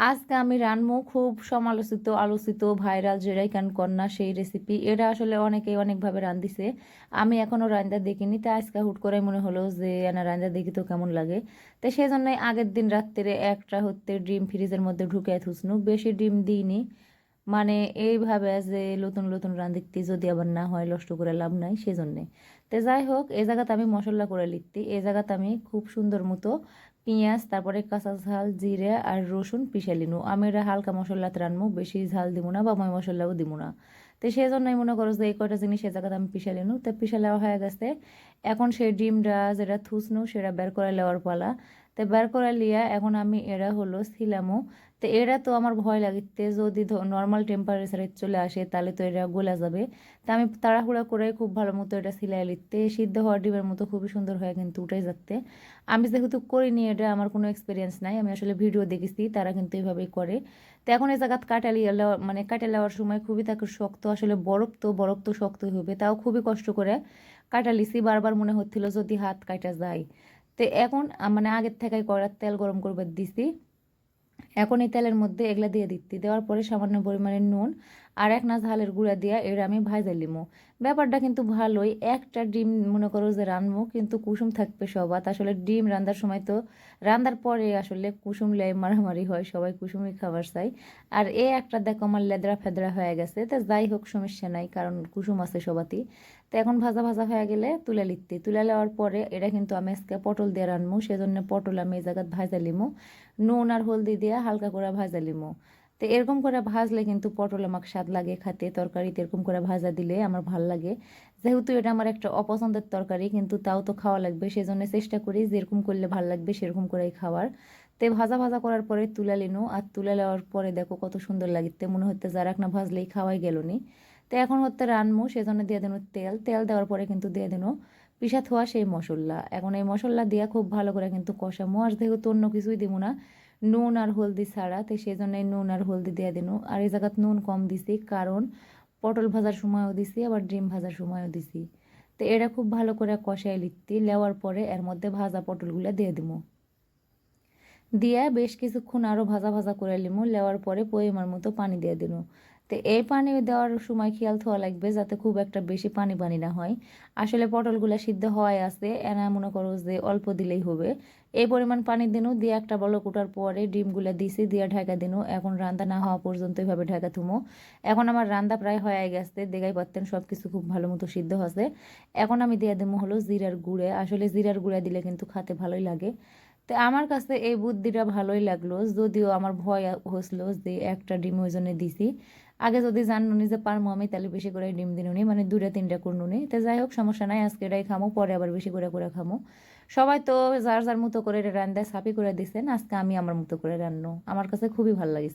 আজকে আমি রানবো খুব সমালোচিত, আলোচিত, ভাইরাল যেটাই কান কন্যা সেই রেসিপি এটা আসলে অনেকেই অনেকভাবে রান্ধিছে আমি এখনও রান্দা দেখিনি তাই আজকে হুট করে মনে হলো যে, না রান্দা দেখি তো কেমন লাগে? তো সেই জন্যই আগের দিন রাত্রে একটা হচ্ছে ডিম ফ্রিজের মধ্যে ঢুকে থুসনু। বেশি ডিম দিইনি। মানে এইভাবে যে নতুন নতুন রান্ধিতে যদি আবার না হয়, নষ্ট করে লাভ নাই সেই জন্যে তো যাই হোক এই জায়গাতে আমি মশলা করে লিখতি এই জায়গাতে আমি খুব সুন্দর মতো পেঁয়াজ, তারপরে কাঁচা ঝাল, জিরে আর রসুন পিষে লিনু আমি এটা হালকা মশলাতে রানবো বেশি ঝাল দিব না বা মই মশলাও দিব না। তো সেই জন্যই মনে করো যে এই কয়টা জিনিস এই জায়গাতে আমি পিষে লিনু তো পিষে নেওয়া হয়ে গেছে। এখন সেই ডিমটা, যেটা থুসনু, সেটা বের করে নেওয়ার পালা। তো বের করে লিয়া এখন আমি এরা হলো ছিলামও তো এরা তো আমার ভয় লাগিতে যদি নর্মাল টেম্পারেচারে চলে আসে তাহলে তো এটা গলা যাবে। তা আমি তাড়াহুড়া করে খুব ভালো মতো এটা সিলাই লিখতে, সিদ্ধ হওয়ার ডিমের মতো খুবই সুন্দর হয় কিন্তু উঠে যাচ্ছে। আমি যেহেতু করিনি, এটা আমার কোনো এক্সপিরিয়েন্স নাই, আমি আসলে ভিডিও দেখেছি, তারা কিন্তু এইভাবেই করে। তো এখন এই জায়গাত কাটালি মানে কাটে নেওয়ার সময় খুবই তাকে শক্ত, আসলে বরফ তো বরফ তো শক্ত হবে, তাও খুবই কষ্ট করে কাটা কাটালিছি বারবার মনে হচ্ছিল যদি হাত কাটা যায়। তো এখন মানে আগের থেকে কড়ার তেল গরম করবার দিছি। এখন এই তেলের মধ্যে এগুলা দিয়ে দিচ্ছি। দেওয়ার পরে সামান্য পরিমাণে নুন আর এক না ঝালের গুঁড়া দিয়া এর আমি ভাজা লিমো। ব্যাপারটা কিন্তু ভালোই। একটা ডিম মনে করো যে রানবো কিন্তু কুসুম থাকবে সবাত আসলে ডিম রান্নার সময় তো রান্নার পরে আসলে কুসুম লাই মারামারি হয়, সবাই কুসুমই খাবার চাই আর এ একটা দেখো আমার লেদরা ফেদরা হয়ে গেছে। তা যাই হোক, সমস্যা নাই, কারণ কুসুম আছে সবাতি তো এখন ভাজা ভাজা হয়ে গেলে তুলে লিখতে। তুলে নেওয়ার পরে এটা কিন্তু আমি আজকে পটল দিয়ে রানবো সেজন্য পটল আমি এই জায়গায় ভাজা লিমো। নুন আর হলদি দিয়ে হালকা করে ভাজা লিমো। তো এরকম করে ভাজলে কিন্তু পটল আমাকে স্বাদ লাগে খাতে, তরকারিতে এরকম করে ভাজা দিলে আমার ভালো লাগে। যেহেতু এটা আমার একটা অপছন্দের তরকারি, কিন্তু তাও তো খাওয়া লাগবে। সেজন্য চেষ্টা করি যেরকম করলে ভালো লাগবে সেরকম করেই খাওয়ার। তে ভাজা ভাজা করার পরে তুলে নিনো। আর তুলে নেওয়ার পরে দেখো কত সুন্দর লাগিতে, মনে হচ্ছে যারা না ভাজলেই খাওয়াই গেল নি। তো এখন হচ্ছে রানমু সেজন্য দিয়ে দেবো তেল। তেল দেওয়ার পরে কিন্তু দিয়ে দেবো পিসা থোয়া সেই মশলা। এখন এই মশলা দিয়ে খুব ভালো করে কিন্তু কষামো। আর যেহেতু অন্য কিছুই দিব না নুন আর হলদি ছাড়া, তো সেই জন্যই নুন আর হলদি দিয়ে দিন। আর এই জায়গাত নুন কম দিছি, কারণ পটল ভাজার সময়ও দিছি, আবার ডিম ভাজার সময়ও দিছি। তো এরা খুব ভালো করে কষাই লিখতি, লেওয়ার পরে এর মধ্যে ভাজা পটলগুলো দিয়ে দিব দিয়ে বেশ কিছুক্ষণ আরও ভাজা ভাজা করে নিমু লেওয়ার পরে পরিমাণ মতো পানি দিয়ে দিন। তো এই পানি দেওয়ার সময় খেয়াল থাকা লাগবে যাতে খুব একটা বেশি পানি পানি না হয়। আসলে পটলগুলো সিদ্ধ হওয়াই আছে এনা মনে করো যে অল্প দিলেই হবে। এই পরিমাণ পানি দিনও দিয়ে একটা বলো কুটার পরে ডিমগুলো দিছি, দিয়ে ঢাকা দিনও এখন রান্না না হওয়া পর্যন্ত এভাবে ঢাকা থুমো। এখন আমার রান্না প্রায় হয়ে গেছে দেখাই পারতেন সব কিছু খুব ভালো মতো সিদ্ধ হচ্ছে এখন আমি দিয়ে দেবো হলো জিরার গুঁড়ে। আসলে জিরার গুঁড়া দিলে কিন্তু খাতে ভালোই লাগে। তো আমার কাছে এই বুদ্ধিটা ভালোই লাগল, যদিও আমার ভয় হসলো যে একটা ডিম ওই জন্য দিছি। আগে যদি জানুনি যে পারমো, আমি তাহলে বেশি করে ডিম দিন উনি মানে দুটা তিনটা করনুনি তো যাই হোক, সমস্যা নাই, আজকে এটাই খামো, পরে আবার বেশি করে করে খামো। সবাই তো যার যার মতো করে রান্দায় সাপি করে দিছেন, আজকে আমি আমার মতো করে রান্নো। আমার কাছে খুবই ভালো লাগিছে।